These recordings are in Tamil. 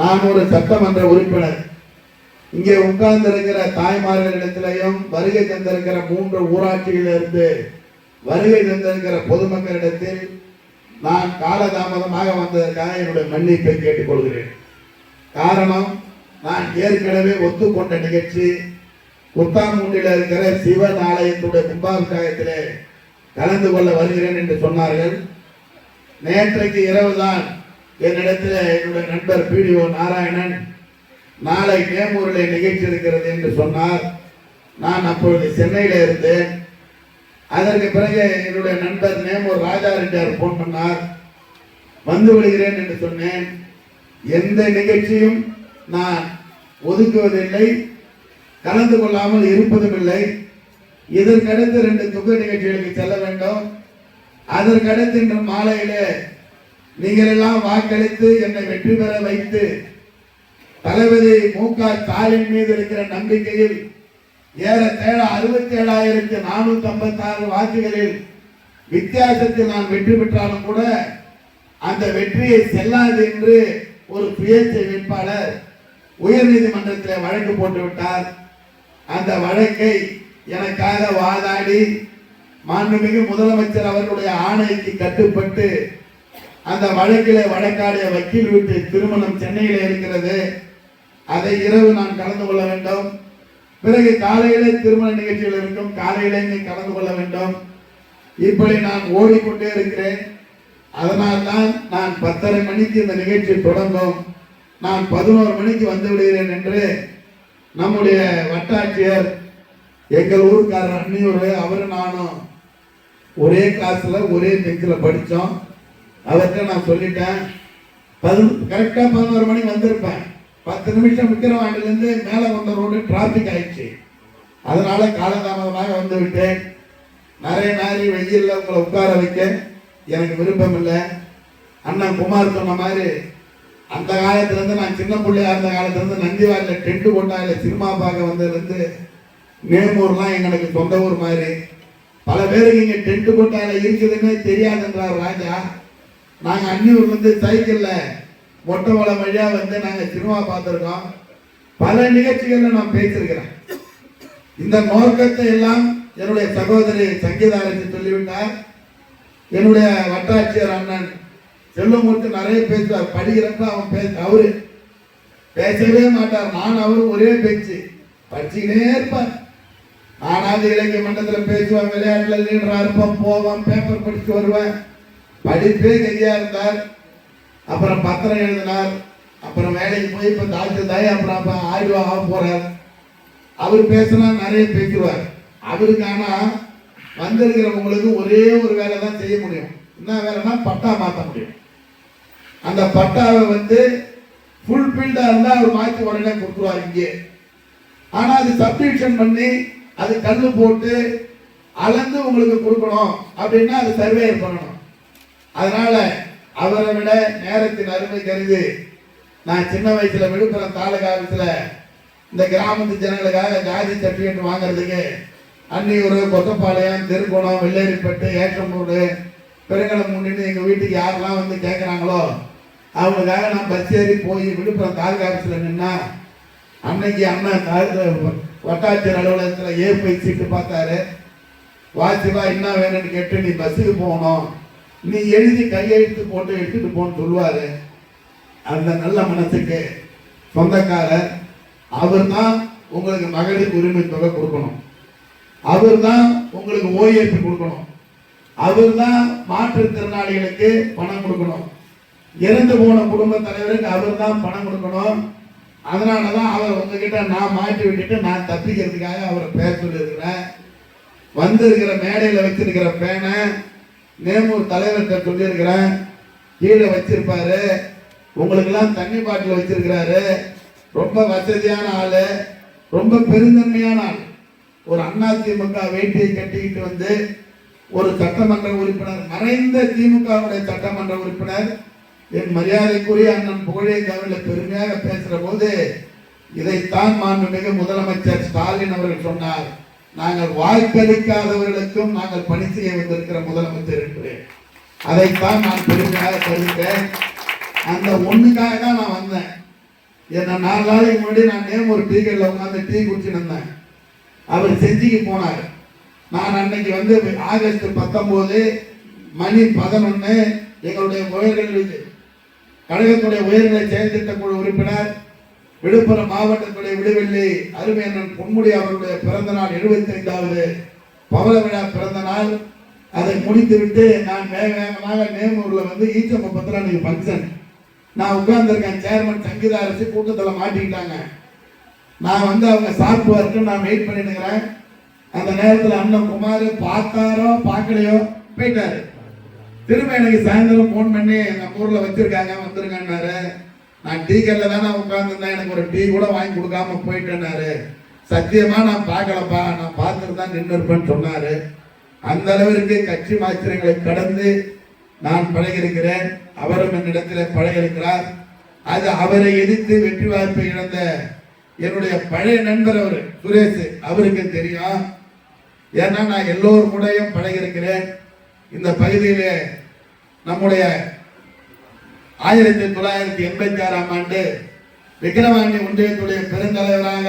நான் ஒரு சட்டமன்ற உறுப்பினர். இங்கே உட்கார்ந்திருக்கிற தாய்மார்கள் தாய்மார்களிடத்திலையும் வருகை தந்திருக்கிற மூன்று ஊராட்சியிலிருந்து வருகை தந்திருக்கிற பொதுமக்களிடத்தில் நான் காலதாமதமாக வந்ததற்காக என்னுடைய மன்னிப்பை கேட்டுக்கொள்கிறேன். காரணம் நான் ஏற்கனவே ஒத்துக்கொண்ட நிகழ்ச்சி. குத்தாங்குண்டில் இருக்கிற சிவன் ஆலயத்துடைய கும்பாபிஷேகத்திலே கலந்து கொள்ள வருகிறேன் என்று சொன்னார்கள். நேற்றைக்கு இரவு தான் என்னிடத்தில் என்னுடைய நண்பர் பிடிஓ நாராயணன் நாளை நேமூரில் நிகழ்ச்சி இருக்கிறது என்று சொன்னார். நான் அப்பொழுது சென்னையில் இருந்தேன். அதற்கு பிறகு என்னுடைய நண்பர் நேமூர் ராஜா ரெட்டியார் போன் பண்ணார். வந்து விடுகிறேன் என்று சொன்னேன். எந்த நிகழ்ச்சியும் நான் ஒதுக்குவதில்லை. கலந்து கொள்ளாமல் இருப்பதும் இல்லை. இதற்கடுத்து ரெண்டு துக்க நிகழ்ச்சிகளுக்கு செல்ல வேண்டும். அதற்கடுத்து இன்று மாலையிலே நீங்கள் எல்லாம் வாக்களித்து என்னை வெற்றி பெற வைத்து தளபதி மு க ஸ்டாலின் மீது இருக்கிற நம்பிக்கையில் ஏறத்தேழ அறுபத்தி ஏழாயிரத்தி நானூத்தி ஐம்பத்தி ஆறு வாக்குகளில் வித்தியாசத்தில் நான் வெற்றி பெற்றாலும் கூட அந்த வெற்றியை செல்லாது என்று ஒரு சுயேட்சை வேட்பாளர் உயர்நீதிமன்றத்தில் வழக்கு போட்டு விட்டார். அந்த வழக்கை எனக்காக வாதாடி மாண்புமிகு முதலமைச்சர் அவர்களுடைய ஆணைக்கு கட்டுப்பட்டு அந்த வழக்கில் வழக்காடிய வக்கீல் வீட்டு திருமணம் சென்னையில் இருக்கிறது. அதை இரவு நான் கலந்து கொள்ள வேண்டும். பிறகு காலையிலே திருமண நிகழ்ச்சிகள் இருக்கும். காலையிலே இங்கே கலந்து கொள்ள வேண்டும். இப்படி நான் ஓடிக்கொண்டே இருக்கிறேன். அதனால் தான் நான் பத்தரை மணிக்கு இந்த நிகழ்ச்சி தொடங்கும். நான் பதினோரு மணிக்கு வந்து விடுகிறேன் என்று நம்முடைய வட்டாட்சியர் எங்கள் ஊருக்காரர் அன்னியூர் அவரும் நானும் ஒரே கிளாஸில் ஒரே பெஞ்சில் படித்தோம். அவர்கிட்ட நான் சொல்லிட்டேன். பதி கரெக்டாக பதினோரு மணி வந்திருப்பேன். பத்து நிமிஷம் விக்கிரவாண்டிலேருந்து மேலே வந்த ரோடு டிராஃபிக் ஆயிடுச்சு. அதனால காலதாமதமாக வந்து விட்டேன் நிறைய நாரி வெயிலில் உங்களை உட்கார வைக்க எனக்கு விருப்பம் இல்லை. அண்ணன் குமார் சொன்ன மாதிரி அந்த காலத்துலேருந்து நான் சின்ன பிள்ளையா இருந்த காலத்துலேருந்து நந்திவாரில் டென்ட் கொண்டாயில சினிமா பார்க்க வந்ததுலேருந்து நேமூர்லாம் எங்களுக்கு சொந்த ஊர் மாதிரி. பல பேருக்கு இங்கே டென்ட் கொட்டாயில இருக்குதுன்னே தெரியாதுன்றார் ராஜா. நாங்கள் அன்னியூர்லேருந்து சைக்கிளில் மொட்டை வளம் வழியாக வந்து நாங்கள் சினிமா பார்த்துருக்கோம். பல நிகழ்ச்சிகளில் நான் பேசியிருக்கிறேன். இந்த நோக்கத்தை எல்லாம் என்னுடைய சகோதரி சங்கீதாரத்தை சொல்லிவிட்டார். என்னுடைய வட்டாட்சியர் அண்ணன் செல்வமூர்த்தி நிறைய பேசுவார். படிக்கிறப்ப அவன் பேச அவரு பேசவே மாட்டார். நான் அவரும் ஒரே பேச்சு. படிச்சுக்கினே இருப்பார். நானாவது இலக்கிய மன்றத்தில் பேசுவேன் விளையாட்டுல லீடராக இருப்பேன் போவேன் பேப்பர் படிச்சு வருவேன். படிப்பே கையா இருந்தார் அப்புறம் பத்திரம் எழுதினார் அப்புறம் வேலைக்கு போய் இப்போ டாக்டர் தாய் அப்புறம் அப்போ ஆய்வு ஆக போகிறார் அவர் பேசினா நிறைய பேசுவார். அவருக்கு ஆனால் வந்திருக்கிறவங்களுக்கு ஒரே ஒரு வேலை தான் செய்ய முடியும். என்ன வேலைன்னா பட்டா மாற்ற முடியும். அந்த பட்டாவை வந்து ஃபுல் ஃபீல்டா இருந்தால் அவர் மாற்றி உடனே கொடுத்துருவார் இங்கே. ஆனால் அது சப்ஸ்கிரிப்ஷன் பண்ணி அது கல் போட்டு அளந்து உங்களுக்கு கொடுக்கணும். அப்படின்னா அது சர்வேயர் பண்ணணும். அதனால அவரை விட நேரத்தின் அருமை கருது நான் சின்ன வயசுல விழுப்புரம் தாலுகா ஆஃபீஸில் இந்த கிராமத்து ஜனங்களுக்காக ஜாதி சர்டிஃபிகேட் வாங்குறதுக்கு அன்னியூர் கொத்தப்பாளையம் திருக்கோணம் வெள்ளேரிப்பட்டு ஏற்றமூடு பெருங்கலம் முன்னிட்டு எங்கள் வீட்டுக்கு யாரெல்லாம் வந்து கேட்குறாங்களோ அவங்களுக்காக நான் பஸ் ஏறி போய் விழுப்புரம் தாலுகா ஆஃபீஸில் நின்னா அன்னைக்கு அண்ணன் வட்டாட்சியர் அலுவலகத்தில் ஏற்பை சீட்டு பார்த்தாரு. வாட்சிவா என்ன வேணும்னு கேட்டு நீ பஸ்ஸுக்கு போகணும். நீ எழுதி கையெழுத்து போட்டு எடுத்துட்டு போன்னு சொல்லுவாரு. அந்த நல்ல மனசுக்கு சொந்தக்காரர் அவர் தான் உங்களுக்கு மகளிர் உரிமை தொகை கொடுக்கணும். அவர் தான் உங்களுக்கு ஓஏபி கொடுக்கணும். அவர் தான் மாற்றுத்திறனாளிகளுக்கு பணம் கொடுக்கணும். இறந்து போன குடும்ப தலைவருக்கு அவர் தான் பணம் கொடுக்கணும். அதனால தான் அவர் உங்ககிட்ட நான் மாற்றி விட்டுட்டு நான் தப்பிக்கிறதுக்காக அவரை பேச சொல்லியிருக்கிறேன். வந்திருக்கிற மேடையில் வச்சிருக்கிற பேனை நேமூர் தலைவர்கிட்ட சொல்லியிருக்கிறேன். கீழே வச்சிருப்பாரு. உங்களுக்கெல்லாம் தண்ணி பாட்டில் வச்சிருக்கிறாரு. ரொம்ப வசதியான ஆள். ரொம்ப பெருந்தன்மையான ஆள். ஒரு அண்ணா திமுக வேட்டியை கட்டிக்கிட்டு வந்து ஒரு சட்டமன்ற உறுப்பினர் மறைந்த திமுகவுடைய சட்டமன்ற உறுப்பினர் என் மரியாதைக்குரிய அண்ணன் புகழே கவில பெருமையாக பேசுகிற போது இதைத்தான் மாண்புமிகு முதலமைச்சர் ஸ்டாலின் அவர்கள் சொன்னார். நாங்கள் வாய்ப்பளிக்காதவர்களுக்கும் நாங்கள் பணி செய்ய வந்திருக்கிற முதலமைச்சர் என்று அதைத்தான் நான் பெருமையாக கருதுகிறேன். அந்த ஒண்ணுக்காக தான் நான் வந்தேன். ஏன்னா நாலு நாளைக்கு முன்னாடி நான் நேம் ஒரு டீ கடையில் உட்காந்து டீ குடிச்சுட்டு இருந்தேன். அவர் செஞ்சிக்கு போனார். நான் அன்னைக்கு வந்து ஆகஸ்ட் பத்தொம்போது மணி பதினொன்று எங்களுடைய உயர்நிலை கழகத்துடைய உயர்நிலை செயல்திட்ட குழு உறுப்பினர் விழுப்புரம் மாவட்டத்துடைய விடுவெள்ளி அருமையண்ணன் பொன்முடி அவருடைய பிறந்த நாள் எழுபத்தி ஐந்தாவது பவள விழா பிறந்த நாள் அதை முடித்துவிட்டு நான் வேக வேகமாக நேமூரில் வந்து ஈச்சம்பத்தில் அன்னைக்கு ஃபங்க்ஷன் நான் உட்கார்ந்துருக்கேன். சேர்மன் சங்கீதா அரசு கூட்டத்தில் மாட்டிக்கிட்டாங்க. நான் வந்து அவங்க சாப்பிடுவாருக்கு நான் வெயிட் பண்ணிட்டுக்கிறேன் அந்த நேரத்தில் அண்ணன் குமார் பார்த்தாரோ பார்க்கலையோ போயிட்டாரு. திரும்ப எனக்கு சாயந்தரம் ஃபோன் பண்ணி எங்கள் ஊரில் வச்சிருக்காங்க வந்துருங்கன்னாரு. நான் டீ கல்ல தானே உட்காந்துருந்தேன் எனக்கு ஒரு டீ கூட வாங்கி கொடுக்காம போயிட்டேனாரு. சத்தியமா நான் பார்க்கலப்பா. நான் பார்த்துட்டு தான் நின்று இருப்பேன்னு சொன்னாரு. அந்த அளவிற்கு கட்சி மாத்திரங்களை கடந்து நான் பழகியிருக்கிறேன். அவரும் என்னிடத்தில் பழகியிருக்கிறார். அது அவரை எதிர்த்து வெற்றி வாய்ப்பை இழந்த என்னுடைய பழைய நண்பர் அவர் சுரேஷ் அவருக்கு தெரியும். ஏன்னா நான் எல்லோரும் கூடயும் பழகியிருக்கிறேன். இந்த பகுதியிலே நம்முடைய ஆயிரத்தி தொள்ளாயிரத்தி எண்பத்தி ஆறாம் ஆண்டு விக்கிரவாண்டி ஒன்றியத்துடைய பெருந்தலைவராக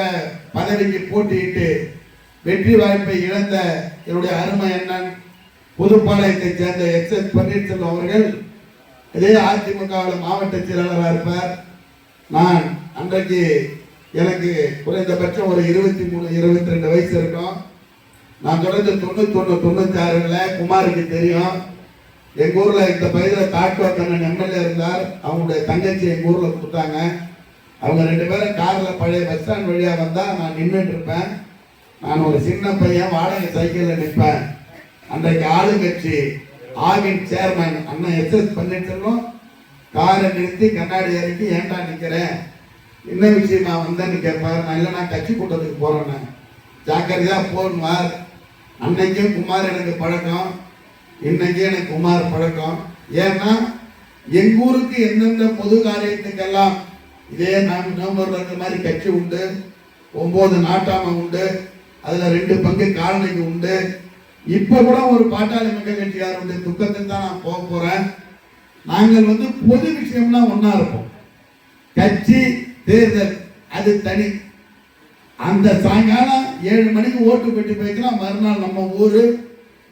பதவிக்கு போட்டியிட்டு வெற்றி வாய்ப்பை இழந்த என்னுடைய அருமை அண்ணன் புதுப்பாளையத்தை சேர்ந்த எஸ் எஸ் பன்னீர்செல்வம் அவர்கள் இதே அதிமுகவில் மாவட்ட செயலாளராக இருப்பார். நான் அன்றைக்கு எனக்கு குறைந்தபட்சம் ஒரு இருபத்தி மூணு இருபத்தி ரெண்டு வயசு இருக்கும். நான் தொடர்ந்து தொண்ணூத்தி ஒன்று தொண்ணூத்தி ஆறுல குமாருக்கு தெரியும். எங்க ஊர்ல இந்த பகுதியில் காட்டுவாக்கண்ணன் எம்எல்ஏ இருந்தார். அவங்களுடைய தங்கச்சி எங்க ஊர்ல கொடுத்தாங்க. அவங்க ரெண்டு பேரும் கார்ல பழைய பஸ் ஸ்டாண்ட் வழியா வந்தா நான் நின்றுட்டு இருப்பேன் நான் ஒரு சின்ன பையன் வாடகை சைக்கிள்ல நிற்பேன். அன்றைக்கு ஆளுங்கட்சி ஆவின் சேர்மன் அண்ணன் எஸ் எஸ் பன்னீர்செல்வம் காரை நிறுத்தி கண்ணாடி இறக்கி ஏன்டா நிற்கிறேன் என்ன நான் வந்தேன்னு கேட்பார். நான் இல்லை நான் கட்சி கூட்டத்துக்கு போறேன்னு. ஜாக்கிரதையா போன்வார். அன்னைக்கும் குமார் எனக்கு பழக்கம். இன்னைக்கும் எனக்கு குமார் பழக்கம். ஏன்னா எங்க ஊருக்கு எந்தெந்த பொது காரியத்துக்கெல்லாம் இதே நான் நவம்பர்ல இருக்கிற மாதிரி கட்சி உண்டு ஒன்பது நாட்டாமை உண்டு அதுல ரெண்டு பங்கு காலனிக்கு உண்டு. இப்ப கூட ஒரு பாட்டாளி மக்கள் கட்சியாருடைய துக்கத்தில் தான் நான் போக போறேன். நாங்கள் வந்து பொது விஷயம்னா ஒன்றா இருப்போம். கட்சி தேர்தல் அது தனி. அந்த சாயங்காலம் ஏழு மணிக்கு ஓட்டு பெட்டி போய்க்கலாம். மறுநாள் நம்ம ஊரு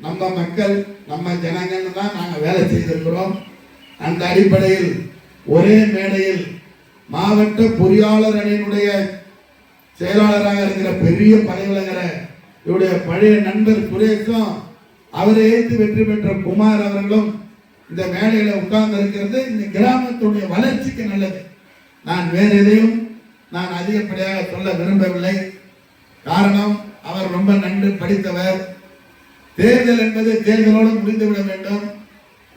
நம்ம மக்கள் நம்ம ஜனங்கள்னு தான் நாங்கள் வேலை செய்திருக்கிறோம். அந்த அடிப்படையில் ஒரே மேடையில் மாவட்ட பொறியாளர் அணியினுடைய செயலாளராக இருக்கிற பெரிய பதவியிலங்கிற இவருடைய பழைய நண்பர் சுரேஷும் அவரை ஏற்று வெற்றி பெற்ற குமார் அவர்களும் இந்த மேடையில் உட்கார்ந்து இருக்கிறது. இந்த கிராமத்துடைய வளர்ச்சிக்கு நல்லது. நான் வேறு எதையும் நான் அதிகப்படியாக சொல்ல விரும்பவில்லை. காரணம் அவர் ரொம்ப நன்கு படித்தவர். தேர்தல் என்பது தேர்தலோடு முடிந்துவிட வேண்டும்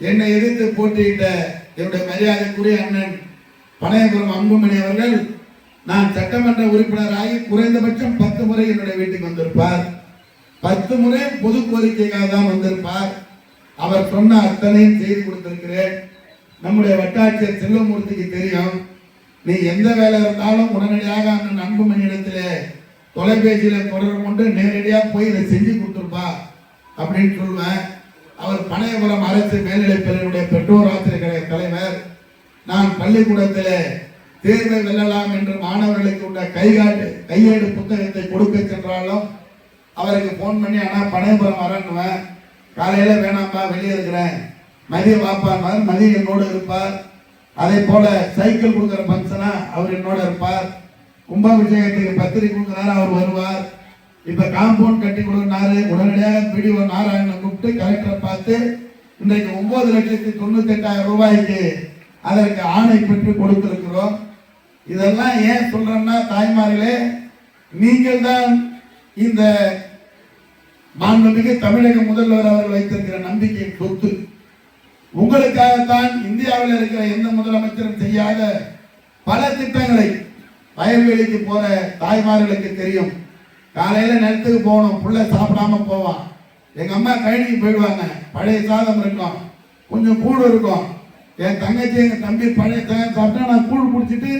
என்னை எதிர்த்து போட்டியிட்ட என்னுடைய மரியாதைக்குரிய அண்ணன் பனையபுரம் அன்புமணி அவர்கள் நான் சட்டமன்ற உறுப்பினராகி குறைந்தபட்சம் பத்து முறை என்னுடைய வீட்டுக்கு வந்திருப்பார். பத்து முறை பொது கோரிக்கைக்காக தான் வந்திருப்பார். அவர் சொன்ன அத்தனையும் செய்து கொடுத்திருக்கிறேன். நம்முடைய வட்டாட்சியர் செல்வமூர்த்திக்கு தெரியும். நீ எந்த வேலை இருந்தாலும் உடனடியாக அண்ணன் அன்புமணி இடத்திலே தொலைபேசியில் தொடர்பு கொண்டு நேரடியாக போய் இதை செஞ்சு கொடுத்துருப்பா. அப்படின்னு சொல்லுவேன். அவர் பனையபுரம் அரசு மேல்நிலைப் பள்ளியுடைய பெற்றோர் ஆசிரியர் தலைவர் நான் பள்ளிக்கூடத்தில் தேர்வை வெல்லலாம் என்று மாணவர்களுக்கு உள்ள கைகாட்டு கையேடு புத்தகத்தை கொடுக்க சென்றாலும் அவருக்கு ஃபோன் பண்ணி ஆனால் பனையபுரம் வரணுவேன் காலையில் வேணாம்ப்பா வெளியே இருக்கிறேன். மதியம் வாப்பார் மதியம் என்னோடு இருப்பார். அதே போல சைக்கிள் கொடுக்குற ஃபங்க்ஷனா அவர் என்னோட இருப்பார். கும்பாபிஷேகத்துக்கு பத்திரிக்கை கொடுக்குறாரு அவர் வருவார். இப்ப காம்பவுண்ட் கட்டி கொடுக்குறாரு. உடனடியாக பிடிஓ நாராயணனை கூப்பிட்டு கலெக்டரை பார்த்து இன்றைக்கு ஒன்பது லட்சத்தி தொண்ணூத்தி எட்டாயிரம் ரூபாய்க்கு அதற்கு ஆணை பெற்று கொடுத்திருக்கிறோம். இதெல்லாம் ஏன் சொல்றேன்னா தாய்மார்களே நீங்கள் தான் இந்த மாண்புமிகு தமிழக முதல்வர் அவர்கள் வைத்திருக்கிற நம்பிக்கையின் சொத்து. உங்களுக்காகத்தான் இந்தியாவில் இருக்கிற எந்த முதலமைச்சரும் செய்யாத பல திட்டங்களை வயல்வெளிக்கு போற தாய்மார்களுக்கு தெரியும். காலையில நிலத்துக்கு போகணும். புள்ள சாப்பிடாம போவான் எங்க அம்மா கழனிக்கு போயிடுவாங்க. பழைய சாதம் இருக்கும். கொஞ்சம் கூடு இருக்கும். என் தங்கச்சி எங்க தம்பி பழைய சாதம் சாப்பிட்டா நான் கூழ் குடிச்சிட்டு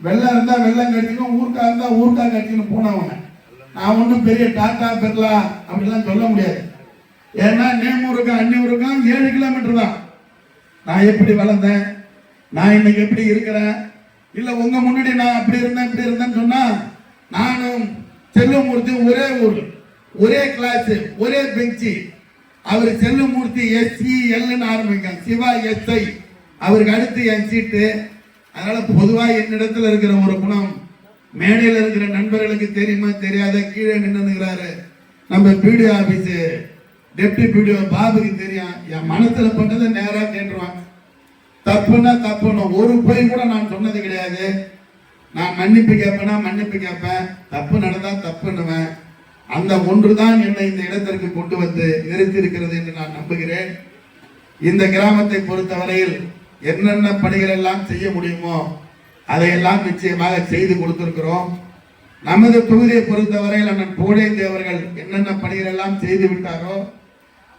வெள்ளம் இருந்தா வெள்ளம் கடிச்சிக்கணும் ஊருக்கா இருந்தா ஊருக்கா கட்டிக்கணும் போனவங்க. நான் ஒன்றும் பெரிய டாட்டா பெர்லா அப்படிலாம் சொல்ல முடியாது. ஏன்னா நேமூருக்கும் அந்நூருக்கும் ஏழு கிலோமீட்டர் தான். நான் எப்படி வளர்ந்தேன்? நான் இன்னைக்கு எப்படி இருக்கிறேன்? இல்லை உங்க முன்னாடி நான் அப்படி இருந்தேன் இப்படி இருந்தேன்னு சொன்னா நானும் செல்வமூர்த்தி ஒரே ஊர் ஒரே கிளாஸ் ஒரே பெஞ்சு அவர் செல்வமூர்த்தி எஸ்சி எல்னு ஆரம்பிக்கும் சிவா எஸ்ஐ அவருக்கு அடுத்து என் சீட்டு அதனால பொதுவாக என்னிடத்துல இருக்கிற ஒரு குணம் மேடையில் இருக்கிற நண்பர்களுக்கு தெரியுமா தெரியாத கீழே நின்னுங்கிறாரு நம்ம பிடிஓ ஆபீஸ் டெப்டி பிடிஓ பாபுக்கு தெரியும். என் மனசுல பண்ணதை நேராக கேட்டுருவான் தப்புன்னா தப்புன்னு ஒரு பொய் கூட நான் சொன்னது கிடையாது. நான் மன்னிப்பு கேட்பேனா மன்னிப்பு கேட்பேன். தப்பு நடந்தா தப்புன்னுவேன் அந்த ஒன்று தான் என்னை இந்த இடத்திற்கு கொண்டு வந்து நிறுத்தி இருக்கிறது என்று நான் நம்புகிறேன். இந்த கிராமத்தை பொறுத்தவரையில் என்னென்ன பணிகள் எல்லாம் செய்ய முடியுமோ அதையெல்லாம் நிச்சயமாக செய்து கொடுத்திருக்கிறோம். நமது தொகுதியை பொறுத்தவரையில் அண்ணன் பூடேந்தி அவர்கள் என்னென்ன பணிகள் எல்லாம் செய்து விட்டாரோ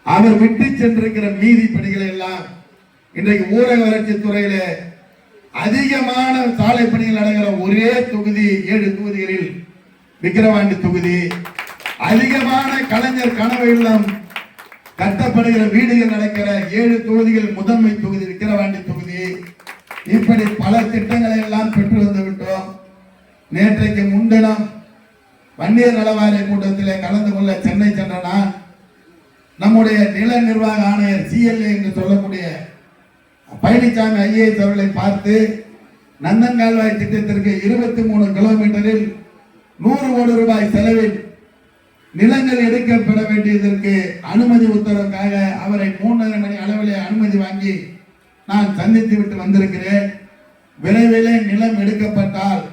அவர் விட்டு சென்றிருக்கிற மீதி பணிகளை எல்லாம் இன்றைக்கு ஊரக வளர்ச்சி துறையிலே அதிகமான சாலை பணிகள் நடக்கிற ஒரே தொகுதி ஏழு தொகுதிகளில் விக்கிரவாண்டி தொகுதி. அதிகமான கலைஞர் கனவு இல்லம் கட்டப்படுகிற வீடுகள் நடக்கிற ஏழு தொகுதிகள் முதன்மை தொகுதி விக்கிரவாண்டி தொகுதி. இப்படி பல திட்டங்களை எல்லாம் பெற்று வந்து விட்டோம். நேற்றைக்கு முன்தினம் வன்னியர் நலவாரிய கூட்டத்தில் கலந்து கொள்ள சென்னை சென்றனா நம்முடைய நில நிர்வாக ஆணையர் சிஎல்ஏ என்று சொல்லக்கூடிய பழனிசாமி ஐஏஎஸ் அவர்களை பார்த்து நந்தன் கால்வாய் திட்டத்திற்கு இருபத்தி மூணு கிலோமீட்டரில் நூறு கோடி ரூபாய் செலவில் நிலங்கள் எடுக்கப்பட வேண்டியதற்கு அனுமதி உத்தரவுக்காக அவரை மூன்றரை மணி அளவிலே அனுமதி வாங்கி நான் சந்தித்து விட்டு வந்திருக்கிறேன். விரைவிலே நிலம் எடுக்கப்பட்டால்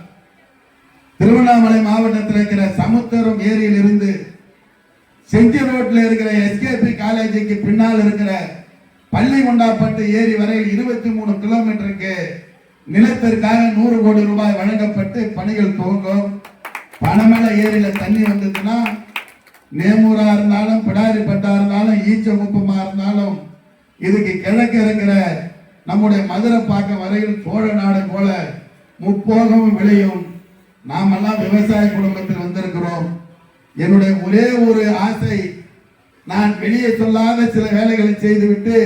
திருவண்ணாமலை மாவட்டத்தில் இருக்கிற சமுத்திரம் ஏரியில் இருந்து செஞ்சி ரோட்டில் இருக்கிற எஸ்கேபி காலேஜுக்கு பின்னால் இருக்கிற பள்ளி கொண்டாப்பட்டு ஏரி வரையில் இருபத்தி மூணு கிலோமீட்டருக்கு நிலத்திற்காக நூறு கோடி ரூபாய் வழங்கப்பட்டு பணிகள் துவங்கும். பணமேல ஏரியில தண்ணி வந்ததுன்னா நேமூரா இருந்தாலும் பிடாரிப்பட்டா இருந்தாலும் ஈச்சமுப்பமா இருந்தாலும் இதுக்கு கிழக்கு இருக்கிற நம்முடைய மதுரை பார்க்க வரையில் சோழ நாடு போல முப்போகமும் விளையும். நாமெல்லாம் விவசாய குடும்பத்தில் வந்திருக்கிறோம். என்னுடைய ஒரே ஒரு ஆசை நான் வெளியே சொல்லாத சில வேலைகளை செய்துவிட்டு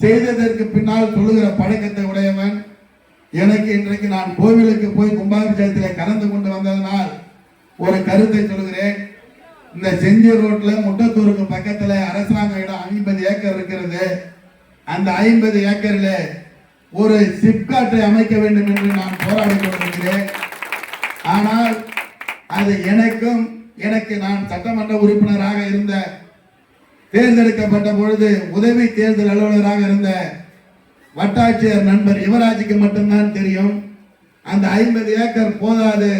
செய்ததற்கு பின்னால் சொல்லுகிற பழக்கத்தை உடையவன் எனக்கு இன்றைக்கு நான் கோவிலுக்கு போய் கும்பாபிஷேகத்தில் கலந்து கொண்டு வந்ததனால் ஒரு கருத்தை சொல்கிறேன். இந்த செஞ்சி ரோட்ல முட்டத்தூருக்கு பக்கத்துல அரசாங்க இடம் ஐம்பது ஏக்கர் இருக்கிறது. அந்த ஐம்பது ஏக்கர்ல ஒரு சிப்காட்டை அமைக்க வேண்டும் என்று நான் போராடி கொண்டிருக்கிறேன். ஆனால் அது எனக்கும் எனக்கு நான் சட்டமன்ற உறுப்பினராக இருந்த தேர்ந்தெடுக்கப்பட்ட பொழுது உதவி தேர்தல் அலுவலராக இருந்த வட்டாட்சியர் நண்பர் யுவராஜுக்கு மட்டும்தான் தெரியும். அந்த ஐம்பது ஏக்கர் போதாது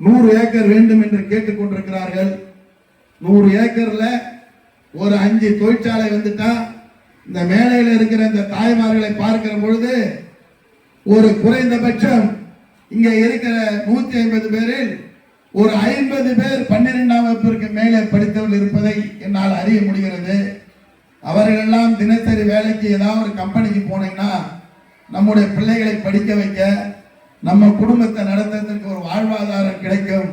நூறு ஏக்கர் வேண்டும் என்று கேட்டுக்கொண்டிருக்கிறார்கள் நூறு ஏக்கர்ல ஒரு அஞ்சு தொழிற்சாலை வந்துட்டா இந்த மேலையில் இருக்கிற இந்த தாய்மார்களை பார்க்கிற பொழுது ஒரு குறைந்தபட்சம் இங்க இருக்கிற நூத்தி ஐம்பது பேரில் ஒரு ஐம்பது பேர் பன்னிரெண்டாம் வகுப்பிற்கு மேலே படித்தவர்கள் இருப்பதை என்னால் அறிய முடிகிறது. அவர்களெல்லாம் தினசரி வேலைக்கு ஏதாவது ஒரு கம்பெனிக்கு போனீங்கன்னா நம்முடைய பிள்ளைகளை படிக்க வைக்க நம்ம குடும்பத்தை நடத்துறதுக்கு ஒரு வாழ்வாதாரம் கிடைக்கும்.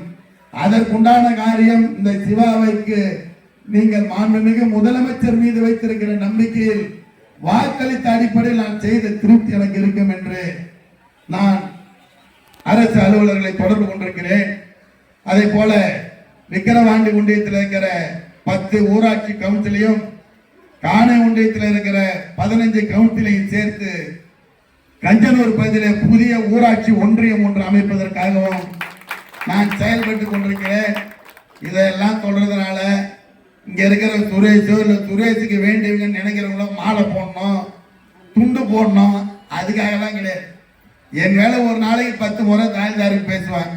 அதற்குண்டான காரியம் இந்த சிவாவைக்கு நீங்கள் மாண்புமிகு முதலமைச்சர் மீது வைத்திருக்கிற நம்பிக்கையில் வாக்களித்த அடிப்படையில் நான் செய்த திருப்தி எனக்கு இருக்கும் என்று நான் அரசு அலுவலர்களை தொடர்பு கொண்டிருக்கிறேன். அதே போல விக்கிரவாண்டி ஒன்றியத்தில் இருக்கிற பத்து ஊராட்சி கவுன்சிலையும் காணை ஒன்றியத்தில் இருக்கிற பதினஞ்சு கவுன்சிலையும் சேர்த்து கஞ்சனூர் பகுதியில் புதிய ஊராட்சி ஒன்றியம் ஒன்று அமைப்பதற்காகவும் நான் செயல்பட்டு கொண்டிருக்கிறேன். இதெல்லாம் சொல்றதுனால இங்க இருக்கிற சுரேஷோ இல்லை சுரேஷுக்கு வேண்டியவங்க நினைக்கிறவங்களும் மாலை போடணும் துண்டு போடணும். அதுக்காகலாம் கிடையாது. என் வேலை ஒரு நாளைக்கு பத்து முறை தாய்தாருக்கு பேசுவாங்க.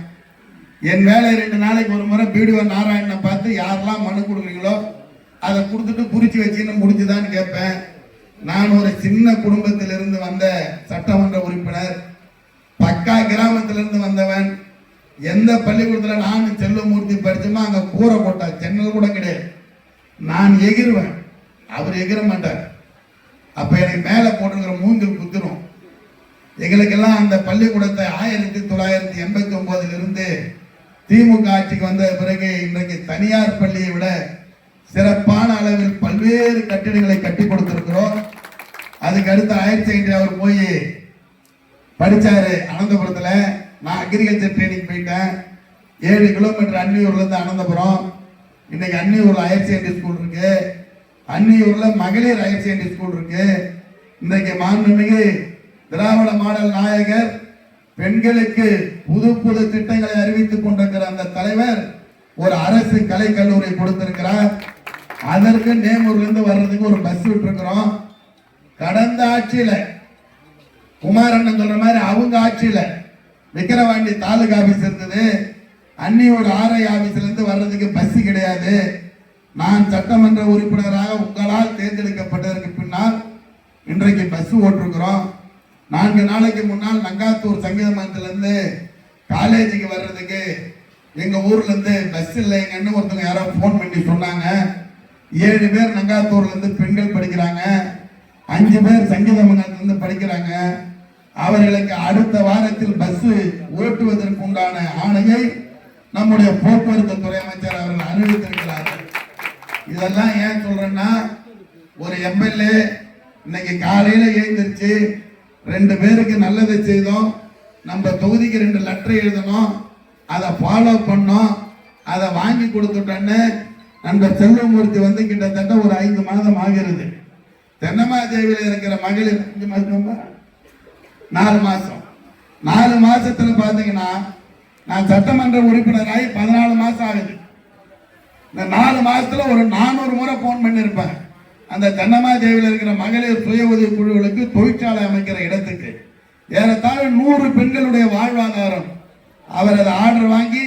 என் வேலை ரெண்டு நாளைக்கு ஒரு முறை பிடிஓ நாராயணனை பார்த்து யாரெல்லாம் மனு கொடுக்குறீங்களோ அதை கொடுத்துட்டு குறிச்சு வச்சுன்னு முடிச்சுதான்னு கேட்பேன். நான் ஒரு சின்ன குடும்பத்திலிருந்து வந்த சட்டமன்ற உறுப்பினர் பக்கா கிராமத்திலிருந்து வந்தவன். எந்த பள்ளிக்கூடத்தில் நான் செல்லமூர்த்தி படித்தோமோ அங்கே கூரை போட்டா சென்னல் கூட கிடையாது. நான் எகிருவேன். அவர் எகிர மாட்டார். அப்போ எனக்கு மேலே போட்டிருக்கிற மூங்கில் குத்துரும். எங்களுக்கெல்லாம் அந்த பள்ளிக்கூடத்தை ஆயிரத்தி தொள்ளாயிரத்தி எண்பத்தி ஒம்போதுலேருந்து திமுக ஆட்சிக்கு வந்த பிறகு இன்றைக்கு தனியார் பள்ளியை விட சிறப்பான அளவில் பல்வேறு கட்டிடங்களை கட்டி கொடுத்திருக்கிறோம். அதுக்கு அடுத்து ஆயிரத்தி ஐந்து அவர் போய் படிச்சாரு அனந்தபுரத்தில். நான் அக்ரிகல்ச்சர் ட்ரைனிங் போயிட்டேன். ஏழு கிலோமீட்டர் அன்னியூர்லேருந்து அனந்தபுரம். இன்னைக்கு அன்னியூரில் ஹையர் செகண்டரி ஸ்கூல் இருக்கு. அன்னியூரில் மகளிர் ஹையர் செகண்டரி ஸ்கூல் இருக்கு. இன்றைக்கு மாண்புமிகு திராவிட மாடல் நாயகர் பெண்களுக்கு புது புது திட்டங்களை அறிவித்துக் கொண்டிருக்கிற அந்த தலைவர் ஒரு அரசு கலை கல்லூரி கொடுத்திருக்கிறார். அதற்கு நேமூர்ல இருந்து வர்றதுக்கு ஒரு பஸ் விட்டுருக்கிறோம். கடந்த ஆட்சியில குமாரண்ணன் சொல்ற மாதிரி அவங்க ஆட்சியில விக்கிரவாண்டி தாலுகா ஆபீஸ் இருந்தது. அன்னியோட ஆர்ஐ ஆபீஸ்ல இருந்து வர்றதுக்கு பஸ் கிடையாது. நான் சட்டமன்ற உறுப்பினராக உங்களால் தேர்ந்தெடுக்கப்பட்டதற்கு பின்னால் இன்றைக்கு பஸ் ஓட்டிருக்கிறோம். நான்கு நாளைக்கு முன்னால் நங்காத்தூர் சங்கீத மன்றத்துல இருந்து காலேஜுக்கு வர்றதுக்கு எங்க ஊர்ல இருந்து பஸ் இல்லைங்கன்னு ஒருத்தவங்க யாரோ ஃபோன் பண்ணி சொன்னாங்க. ஏழு பேர் நங்காத்தூர்ல இருந்து பெண்கள் படிக்கிறாங்க. அஞ்சு பேர் சங்கீத மன்றத்துல படிக்கிறாங்க. அவர்களுக்கு அடுத்த வாரத்தில் பஸ் ஓட்டுவதற்கு உண்டான ஆணையை நம்முடைய போக்குவரத்து துறை அமைச்சர் அவர்கள் அறிவித்திருக்கிறார்கள். இதெல்லாம் ஏன் சொல்றேன்னா ஒரு எம்எல்ஏ இன்னைக்கு காலையில எழுந்திருச்சு ரெண்டு பேருக்கு நல்லதை செய்தோம். நம்ம தொகுதிக்கு ரெண்டு லெட்டர் எழுதணும். அதை ஃபாலோ பண்ணோம். அதை வாங்கி கொடுத்துட்டோன்னு நண்பர் செல்வமூர்த்தி வந்து கிட்டத்தட்ட ஒரு ஐந்து மாதம் ஆகிறது. தென்னமாதேவியில் இருக்கிற மகளிர் அஞ்சு மாதம் நாலு மாதம் நாலு மாதத்தில் பார்த்தீங்கன்னா நான் சட்டமன்ற உறுப்பினராகி பதினாலு மாதம் ஆகுது. இந்த நாலு மாதத்தில் ஒரு நானூறு முறை ஃபோன் பண்ணியிருப்பேன் அந்த தென்னமாதேவியில் இருக்கிற மகளிர் சுய உதவி குழுக்களுக்கு தொழிற்சாலை அமைக்கிற இடத்துக்கு. ஏறத்தாழ நூறு பெண்களுடைய வாழ்வாதாரம் அவர் அதை ஆர்டர் வாங்கி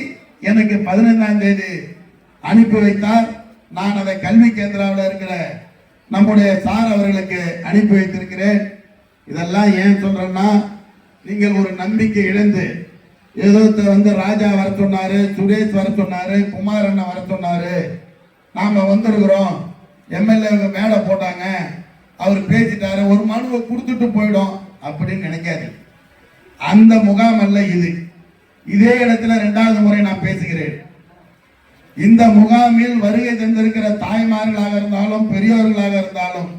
எனக்கு பதினைந்தாம் தேதி அனுப்பி வைத்தார். நான் அதை கல்வி கேந்திராவில் இருக்கிற நம்முடைய சார் அவர்களுக்கு அனுப்பி வைத்திருக்கிறேன். இதெல்லாம் ஏன் சொல்றேன்னா நீங்கள் ஒரு நம்பிக்கை இழந்து ஏதோ வந்து ராஜா வர சொன்னாரு சுரேஷ் வர சொன்னாரு குமார் அண்ணன் வர சொன்னாரு. நாம வந்திருக்கிறோம். எம்எல்ஏ மேடை போட்டாங்க. அவர் பேசிட்டாரு ஒரு மனுவை கொடுத்துட்டு போயிடும் அப்படின்னு நினைக்காது அந்த முகாம் அல்ல இது. இதே இடத்துல இரண்டாவது முறை நான் பேசுகிறேன். இந்த முகாமில் வருகை தந்திருக்கிற தாய்மார்களாக இருந்தாலும் பெரியவர்களாக இருந்தாலும்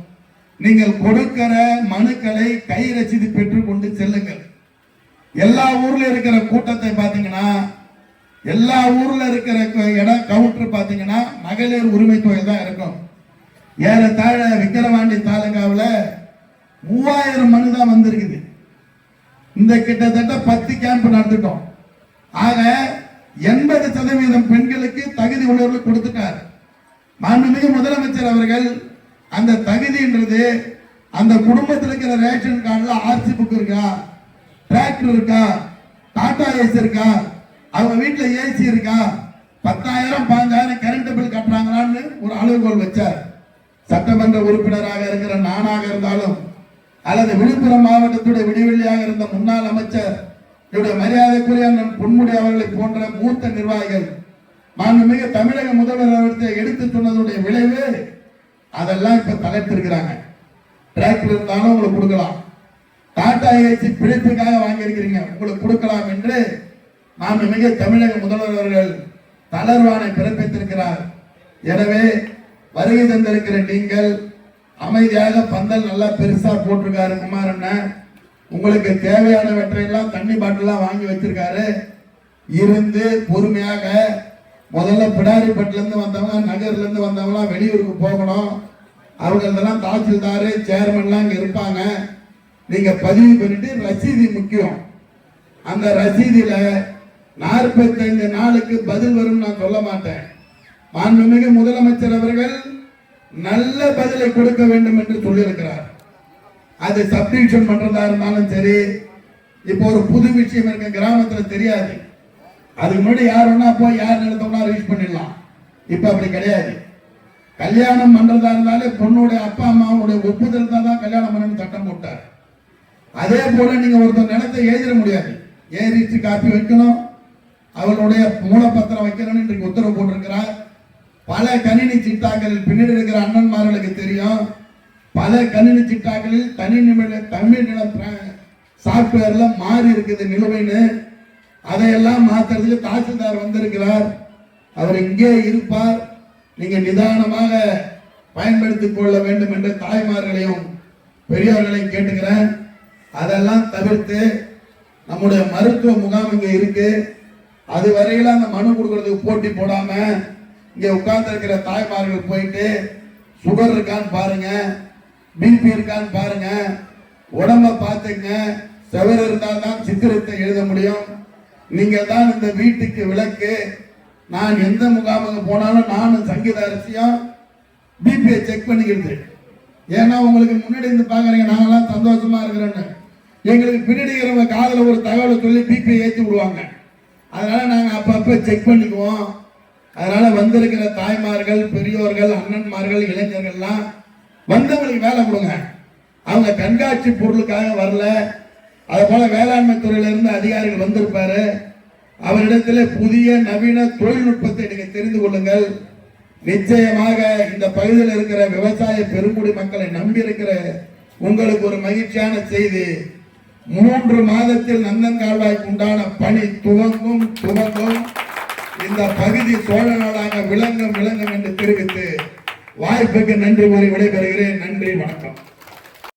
நீங்கள் கொடுக்கிற மனுக்களை கை ரசித்து பெற்றுக்கொண்டு செல்லுங்கள். எல்லா ஊர்ல இருக்கிற கூட்டத்தை பார்த்தீங்கன்னா எல்லா ஊர்ல இருக்கிற இடம் கவுண்டர் பார்த்தீங்கன்னா மகளிர் உரிமை தொகை தான் இருக்கும். ஏறத்தாழ விக்கிரவாண்டி தாலுகாவில் மூவாயிரம் மனு தான் வந்திருக்குது. இந்த கிட்டத்தட்ட பத்து கேம்ப் நடத்திட்டோம் ஆக எண்பது சதவீதம் பெண்களுக்கு தகுதி உணர்வு கொடுத்துட்டார். மாண்புமிகு முதலமைச்சர் அவர்கள் அந்த தகுதின்றது அந்த குடும்பத்தில் இருக்கிற ரேஷன் கார்டில் ஆர்சி புக் இருக்கா டிராக்டர் இருக்கா டாடா ஏசி இருக்கா அவங்க வீட்டில் ஏசி இருக்கா பத்தாயிரம் பாஞ்சாயிரம் கரண்ட் பில் கட்டுறாங்களான்னு ஒரு அளவுகோல் வச்சார். சட்டமன்ற உறுப்பினராக இருக்கிற நானாக இருந்தாலும் அல்லது விழுப்புரம் மாவட்டத்துடைய விடிவெள்ளியாக இருந்த முன்னாள் அமைச்சர் என்னுடைய மரியாதைக்குரிய அண்ணன் பொன்முடி அவர்களை போன்ற மூத்த நிர்வாகிகள் மாண்புமிகு தமிழக முதல்வர் அவர்களை எடுத்து சொன்னதுடைய விளைவு அதெல்லாம் இப்ப தலைத்திருக்கிறாங்க டிராக்டர் இருந்தாலும் உங்களுக்கு கொடுக்கலாம். டாடா ஏசி பிழைப்புக்காக வாங்கியிருக்கிறீங்க உங்களுக்கு கொடுக்கலாம் என்று மாண்புமிகு தமிழக முதல்வர் அவர்கள் தளர்வானை பிறப்பித்திருக்கிறார். எனவே வருகை தந்திருக்கிற நீங்கள் அமைதியாக பந்தல் நல்லா பெருசா போட்டிருக்காரு குமாரண்ணன் உங்களுக்கு தேவையானவற்றையெல்லாம் தண்ணி பாட்டிலாம் வாங்கி வச்சிருக்காரு. இருந்து பொறுமையாக முதல்ல பிடாரிப்பட்டிலேருந்து வந்தவங்க நகர்லேருந்து வந்தவங்களாம் வெளியூருக்கு போகணும். அவங்களெல்லாம் தாசில்தாரு சேர்மன்லாம் இங்கே இருப்பாங்க. நீங்கள் பதிவு பண்ணிட்டு ரசீதி முக்கியம். அந்த ரசீதியில் நாற்பத்தைந்து நாளுக்கு பதில் வரும்னு நான் சொல்ல மாட்டேன். மாண்புமிகு முதலமைச்சர் அவர்கள் நல்ல பதிலை கொடுக்க வேண்டும் என்று சொல்லியிருக்கிறார். அது சப்டிவிஷன் பண்றதா இருந்தாலும் சரி இப்போ ஒரு புது விஷயம் இருக்க கிராமத்தில் தெரியாது. அதுக்கு முன்னாடி யார் வேணா போய் யார் நிறுத்தம்னா ரீச் பண்ணிடலாம். இப்போ அப்படி கிடையாது. கல்யாணம் பண்றதா இருந்தாலே பொண்ணுடைய அப்பா அம்மாவுடைய ஒப்புதல் தான் தான் கல்யாணம் பண்ணணும்னு சட்டம் போட்டார். அதே போல நீங்க ஒருத்தர் நிலத்தை எழுதிட முடியாது. ஏறிச்சு காப்பி வைக்கணும். அவளுடைய மூலப்பத்திரம் வைக்கணும்னு இன்றைக்கு உத்தரவு போட்டிருக்கிறார். பல கணினி சிட்டாக்கள் பின்னாடி இருக்கிற அண்ணன்மார்களுக்கு தெரியும். பல கணினி சிட்டாக்களில் தனி நிமிட தமிழ் நில சாப்ட்வேர்ல மாறி இருக்குது நிலுவைன்னு. அதையெல்லாம் மாத்துறதுக்கு தாசில்தார் வந்திருக்கிறார். அவர் இங்கே இருப்பார். நீங்க நிதானமாக பயன்படுத்திக் கொள்ள வேண்டும் என்று தாய்மார்களையும் பெரியவர்களையும் கேட்டுக்கிறேன். அதெல்லாம் தவிர்த்து நம்முடைய மருத்துவ முகாம் இங்க இருக்கு. அது வரையில அந்த மனு கொடுக்கறதுக்கு போட்டி போடாம இங்க உட்கார்ந்து இருக்கிற தாய்மார்கள் போயிட்டு சுகர் இருக்கான்னு பாருங்க பிபி இருக்கான்னு பாருங்க உடம்ப பார்த்துங்க செவர் இருந்தால் தான் சித்திரத்தை எழுத முடியும். நீங்க தான் இந்த வீட்டுக்கு விளக்கு. நான் எந்த முகாமுக்கு போனாலும் நானும் சங்கீத அரசியும் பிபியை செக் பண்ணிக்கிறது ஏன்னா உங்களுக்கு முன்னாடி இருந்து பாக்குறீங்க நாங்கெல்லாம் சந்தோஷமா இருக்கிறோன்னு. எங்களுக்கு பின்னாடி இருக்கிறவங்க காதுல ஒரு தகவலை சொல்லி பிபியை ஏற்றி விடுவாங்க. அதனால நாங்கள் அப்பப்போ செக் பண்ணிக்குவோம். அதனால வந்திருக்கிற தாய்மார்கள் பெரியோர்கள் அண்ணன்மார்கள் இளைஞர்கள்லாம் வந்தவங்களுக்கு வேலை கொடுங்க. அவங்க கண்காட்சி பொருளுக்காக வரல. அது போல வேளாண்மை துறையில இருந்து அதிகாரிகள் வந்திருப்பாரு. அவரிடத்தில் புதிய நவீன தொழில்நுட்பத்தை நீங்க தெரிந்து கொள்ளுங்கள். நிச்சயமாக இந்த பகுதியில் இருக்கிற விவசாய பெருங்குடி மக்களை நம்பி இருக்கிற உங்களுக்கு ஒரு மகிழ்ச்சியான செய்தி. மூன்று மாதத்தில் நந்தன் கால்வாய்க்கு உண்டான பணி துவங்கும் துவங்கும். இந்த பகுதி சோழ நாடாக விளங்கும் விளங்கும் என்று தெரிவித்து வாய்ப்புக்கு நன்றி கூறி விடைபெறுகிறேன். நன்றி வணக்கம்.